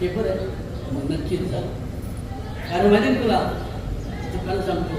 Paper आहे. मग नक्कीच जा. कारण माहिती तुला? तुला सांगतो.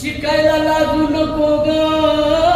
शिकायला लाजू नको ग.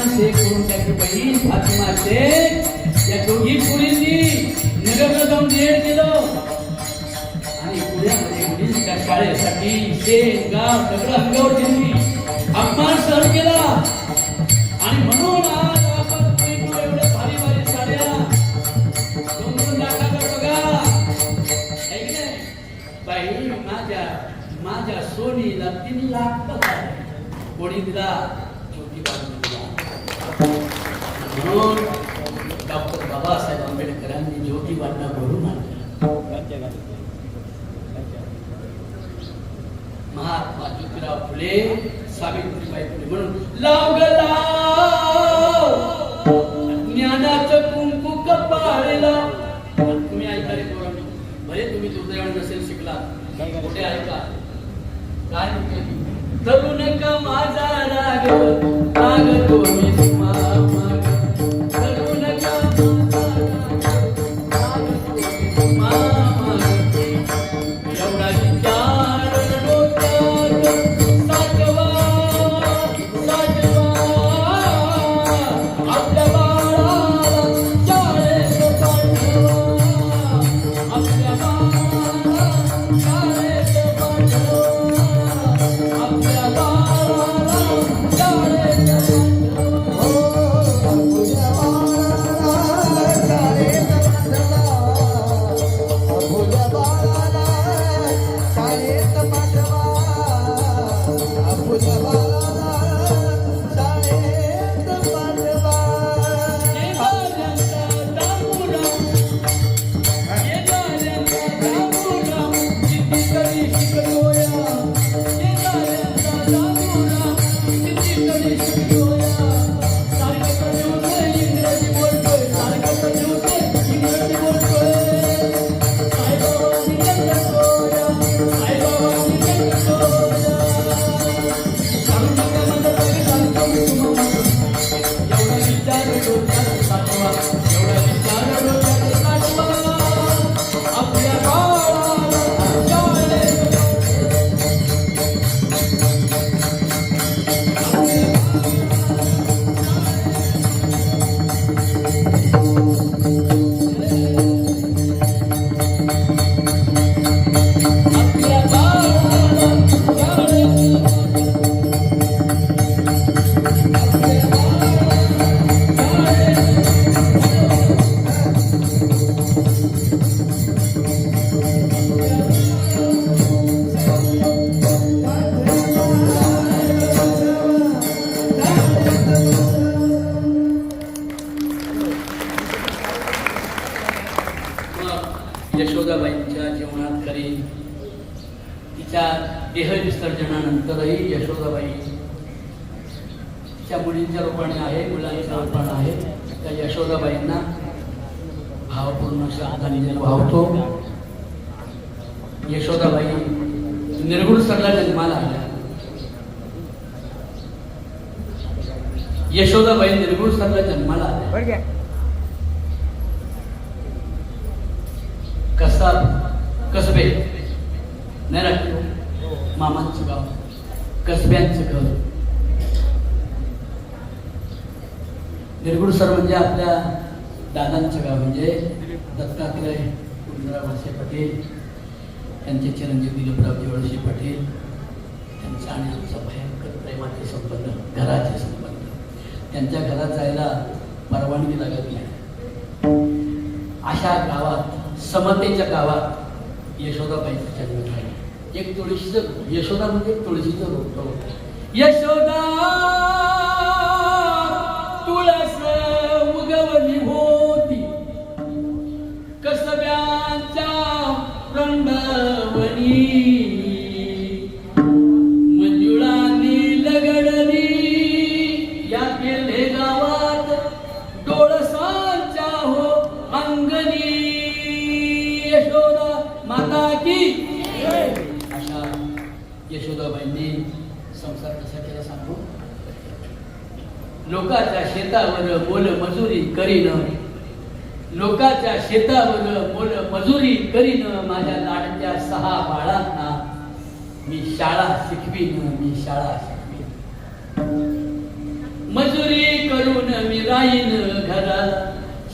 शेख म्हणून त्याची बहीण फातिमा शेख या दोघी मुलींनी नगरला जाऊन डीएड केलं. आणि पुण्यामध्ये मुलींच्या शाळेसाठी शेत गाव सगळं अंगावर घेतली अपमान सहन केला. आणि म्हणून आज आपण एवढ्या भारी भारी साड्या दोन दोन लाखाचा बघा बाई माझ्या माझ्या सोनीला तीन लाख कोणी दिला? म्हणून डॉक्टर बाबासाहेब आंबेडकरांनी ज्योतिबांना घडून आणलं महात्मा ज्योतिराव फुले सावित्रीबाई फुले म्हणून लाव ज्ञानाचं कुंकू कपाळेला. तुम्ही ऐका रे भले तुम्ही दुर्दैवाने नसेल शिकला कुठे ऐका. काय म्हणते? ती? धरू माझा राग? राग तुम्ही आपल्या मुलांच्या रूपाने आहे. त्या यशोदाबाईंना भावपूर्ण श्रद्धाने जन्म भावतो. यशोदाबाई निर्गुण सरला जन्माला आल्या. यशोदाबाई निर्गुण सरला जन्माला आल्या. कसा कसबे नाही मामांचं गाव. कसब्यांचं घर. निर्गुण सर म्हणजे आपल्या दादांचं गाव म्हणजे दत्तात्रय कुंजराव वळसे पटेल त्यांचे चिरंजीव दिलीपरावजी वळसे पाटील त्यांचा आणि आमचा भयंकर प्रेमाचे संबंध घराचे संबंध. त्यांच्या घरात जायला परवानगी लागत नाही. अशा गावात समतेच्या गावात यशोदाबाईचा जन्म झाला एक तुळशीचं यशोदा म्हणजे तुळशीचं रोपटं होतं यशोदा! तुळस उगवली होती. कसब्यांच्या रंगवणी. शेतावर बोल मजुरी करीन. लोकाच्या शेतावर बोल मजुरी करीन माझ्या लाडक्या सहा बाळांना. मी शाळा शिकवीन मी शाळा शिकवीन. मजुरी करून मी राहीन घरात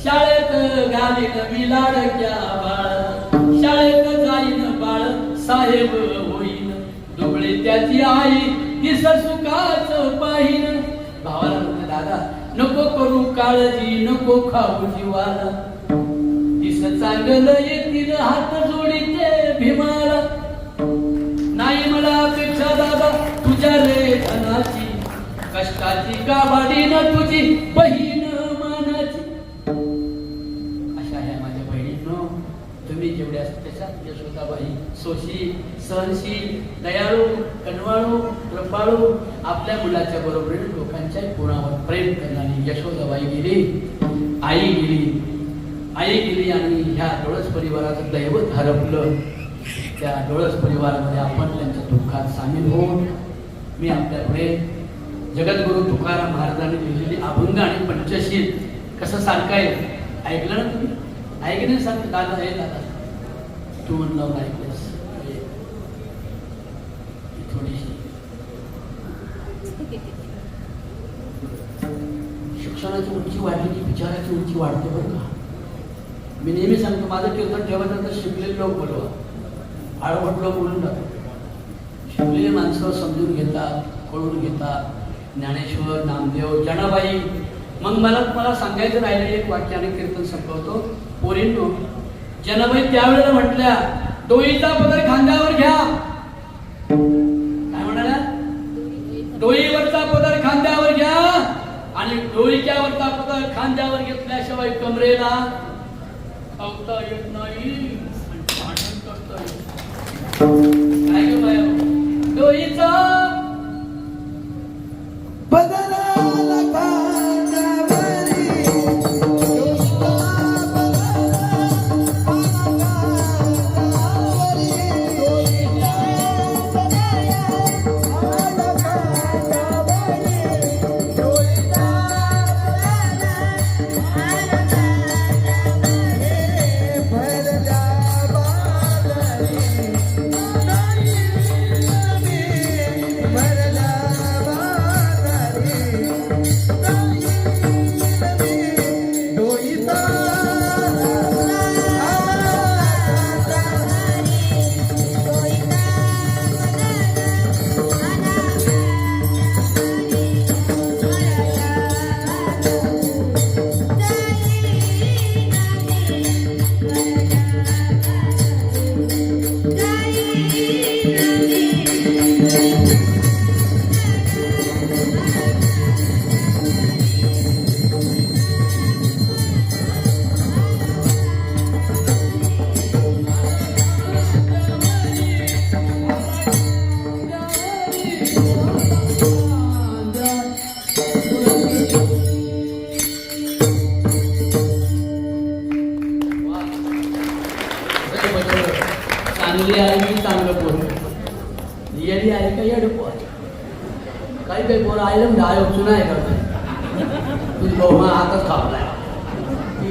शाळेत घालीन मी लाडक्या बाळ. शाळेत जाईन बाळ साहेब होईन. दुबळी त्याची आई दिस सुखाच पाहिन. भावाला दादा नको करू काळजी नको खाऊ जीवाला. दिस चांगलं येतील हात जोडीते भीमाला. नाही मला अपेक्षा दादा तुझ्या रे धनाची कष्टाची काबाडी ना तुझी बहीण मानाची. अशा ह्या माझ्या बहिणींनो. तुम्ही जेवढ्या त्याच्यात यशोदाबाई सोशी सहनशील दयाळू कनवाळू कृपाळू आपल्या मुलाच्या बरोबरीने लोकांच्या कोणावर प्रेम करणारी यशोदाबाई गेली आई गेली आई गेली आणि ह्या डोळस परिवाराचं दैवत हरपलं. त्या डोळस परिवारामध्ये आपण त्यांच्या दुःखात सामील होऊन मी आपल्यापुढे जगद्गुरु तुकाराम महाराजांनी लिहिलेली अभंग आणि पंचशील कसं सांगताय ऐकलं ना तुम्ही? ऐकण्यासारखं सांग दादा हे दादा. तू म्हणलं ऐकलं हे. ही थोडीशी शिक्षणाची उंची वाढली की विचाराची उंची वाढते बरं का. मी नेहमी सांगतो माझं कीर्तन ठेवायचं तर शिकलेले लोक बोलवा. आळवट लोक बोलून जातात शिकलेली माणसं समजून घेतात कळून घेतात. ज्ञानेश्वर नामदेव जनाबाई. मग मला मला सांगायचं राहिलं एक वाक्य आणि कीर्तन संपवतो. पोरींनो जनाबाई त्यावेळेला म्हटल्या डोईचा पदर खांद्यावर घ्या. डोळीच्यावर डोईच्यावरचा खांद्यावर घेतल्याशिवाय कमरेला खावता येत नाही. आणि काय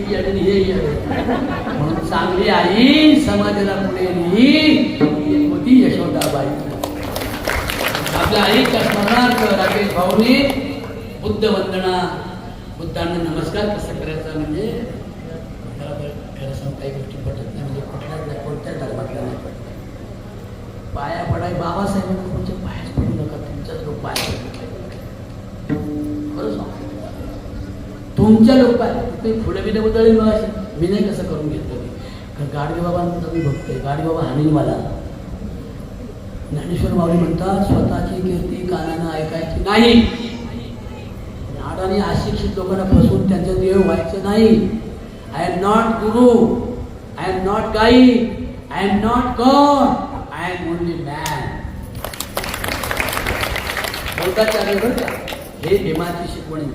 ती येडी हे म्हणून चांगली आई समाजाला पुढे नेली. ही होती यशोदाबाई आपल्या आईच्या स्मरणार्थ राकेश भाऊनी बुद्ध वंदना बुद्धांना नमस्कार कसं करायचा म्हणजे खरं सांगू काही गोष्टी पटत नाही म्हणजे कुठल्याच नाही कोणत्याच धर्मातल्या नाही पटत. पाया पडाय बाबासाहेब तुमच्या पायाच पडू नका तुमच्याच लोक पाया तुमच्या लोक पाय ते पुढे बिने उदळी मग मी नाही कसं करून घेतलं मी कारण गाडगे बाबांचा मी बघतोय. गाडगे बाबा हानील मला. ज्ञानेश्वर माऊली म्हणतात स्वतःची कीर्ती कानानं ऐकायची नाही. नाडाने अशिक्षित लोकांना फसवून त्यांचं देव व्हायचं नाही. I am not guru I am not guide I am not God I am only man बोलताचार्य का हे भीमाची शिकवणी.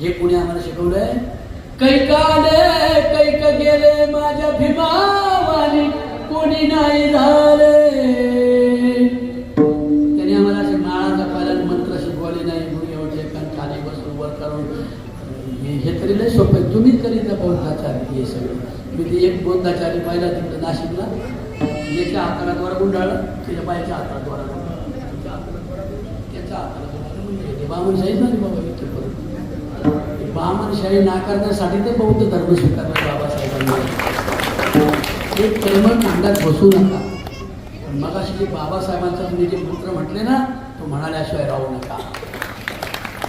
हे कोणी आम्हाला शिकवलंय. कैकाले कैक गेले माझ्या भीमावाली. कोणी नाही झाले. त्याने आम्हाला असे माळाचा पालन मंत्र शिकवले नाही. म्हणून एवढे कारण खाली बसून वर करून हे तरी लय सोपे तुम्ही तरी त्या बौद्धाचार्य हे सगळं. मी ते एक बौद्धाचार्य पाहिला तिकडे नाशिकला. याच्या हाताला गुंडाळलं तिच्या बायच्या हाताला गुंडाळलं त्याच्या हाताला म्हणजे बाबून त्याच्या बाबा. बामनशाही नाकारण्यासाठी तर बौद्ध धर्म स्वीकारला बाबासाहेबांनी. एक प्रेमळ कांडात बसू नका. पण मग अशी जे बाबासाहेबांचा तुम्ही जे मंत्र म्हटले ना तो म्हणाल्याशिवाय राहू नका.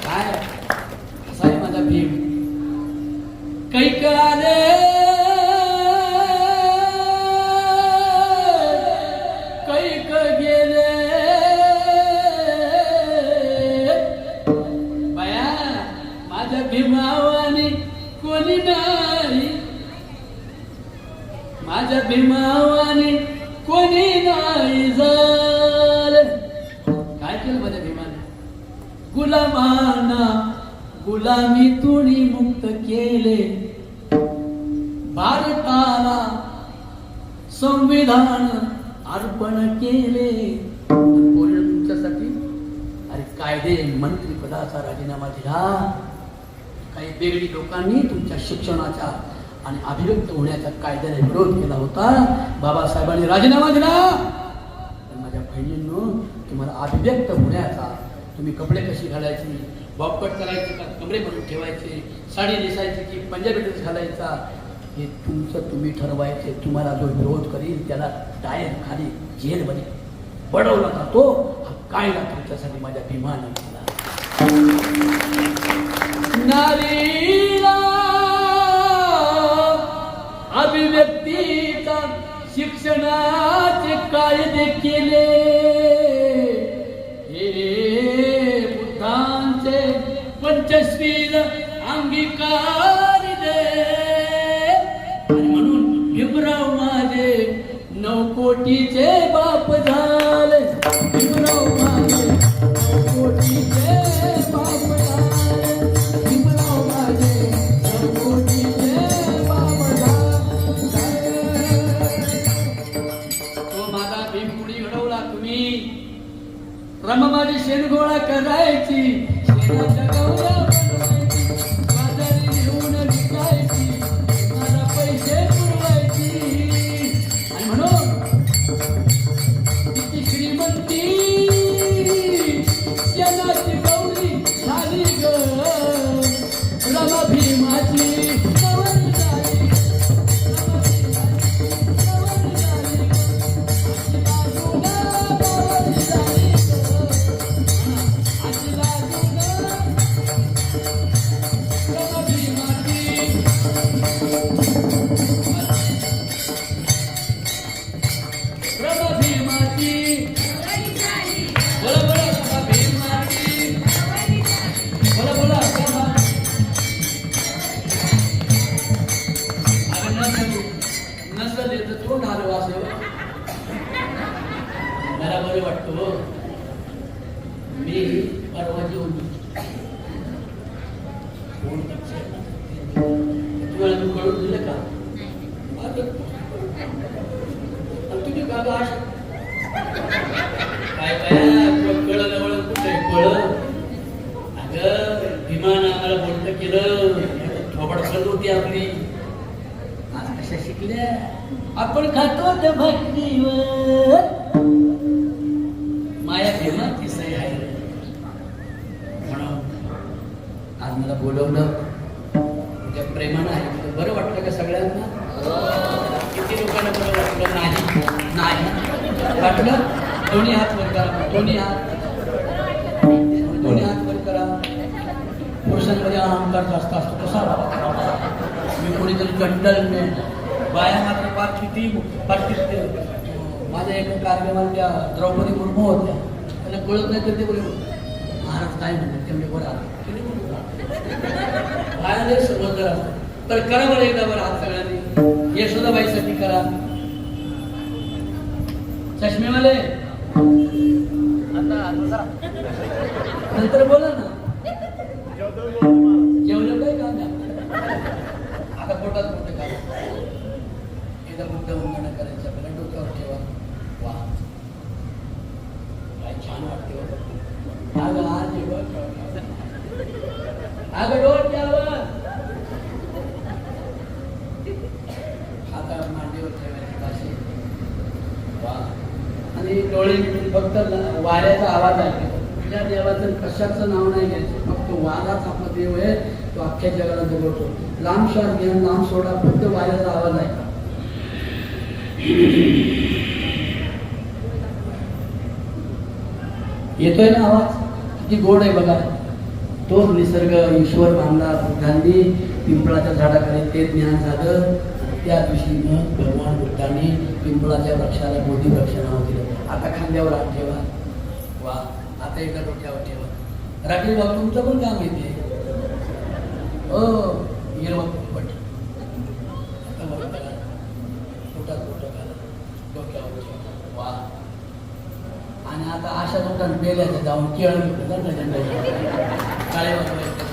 काय? असा आहे माझा भीम. कैकाले माझ्या भीमावाने कोणी नाही झालं. काय केलं माझ्या भीमाने? गुलामाना गुलामीतून मुक्त केले. भारताला संविधान अर्पण केले. बोलणं तुमच्यासाठी? अरे कायदे मंत्री पदाचा राजीनामा दिला. काही वेगळी लोकांनी तुमच्या शिक्षणाच्या आणि अभिव्यक्त होण्याच्या कायद्याने विरोध केला होता. बाबासाहेबांनी राजीनामा दिला. तर माझ्या बहिणींनो तुम्हाला अभिव्यक्त होण्याचा तुम्ही कपडे कशी घालायची बॉबकट करायची का कमरे भरून ठेवायचे साडी नेसायची की पंजाबी ड्रेस घालायचा हे तुमचं तुम्ही ठरवायचे. तुम्हाला जो विरोध करील त्याला डायरेक्ट खाली जेलमध्ये बडवला जातो. हा कायदा तुमच्यासाठी माझ्या भीमाने केला अभिव्यक्तीचा शिक्षणाचे कायदे केले हे बुद्धांचे पंचशील अंगीकार दे. म्हणून भीमराव माझे नऊ कोटीचे बा Gracias. तुम्हाला कळून दिलं का? आता- आणि तुम्ही का काय काय कळलं वळलं कुठे? कळलं? अगं विमान आम्हाला बोलत केलं. थोबड करत होती आपली. आज कशा शिकल्या? आपण खातो त्या भक्तीवर वाटलं दोन्ही हात वर करा. दोन्ही हात. दोन्ही हात वर करा. पुरुषांमध्ये अहंकार जास्त असतो. कसा? मी कोणीतरी कंटल बाया मात्र फार किती? फार किती? माझ्या एका कार्यक्रमात त्या द्रौपदी मुर्मू होत्या. त्यांना कळत नाही तर ते बोले महाराज काय म्हणतात? ते म्हणजे बरं बायाने सगळं करा तर करा बरं एकदा बरं हात सगळ्यांनी. यशोदाबाईसाठी करा. चष्मेवाले नंतर बोला ना. जेवलं काय का आता पोटात मोठं काय एकदा बुद्ध उंगण करायचं आपल्याला डोक्यावर ठेवा. वा. काय छान वाटते हो. अगं आज जेवण अगं डोळ ठेवा आता मांडीवर ठेवायचे पाशी वा आणि डोळे फक्त वाऱ्याचा आवाज आहे. त्या देवाचं कशाचं नाव नाही घ्यायचं. फक्त वाराच आपला देव आहे तो अख्ख्या जगाला जगवतो. लांब श्वास घ्या लांब सोडा फक्त वाऱ्याचा आवाज आहे येतोय ना आवाज? किती गोड आहे बघा. तो निसर्ग ईश्वर मानला बुद्धांनी पिंपळाच्या झाडाकडे ते ज्ञान झालं. त्या दिवशी मग भगवान बुद्धांनी पिंपळाच्या वृक्षाला मोठी वृक्ष नाव दिलं. आता खांद्यावर हात ठेवा. वा आता एका डोक्यावर ठेवा. राकेश भाऊ तुमचं पण काम येते हो हिरवा पोपट आता बघा करा पोटात करा डोक्यावर ठेवा. वा. आणि आता अशा लोकांना पेल्याचं जाऊन केळं घेतलं काळे वाजवायचं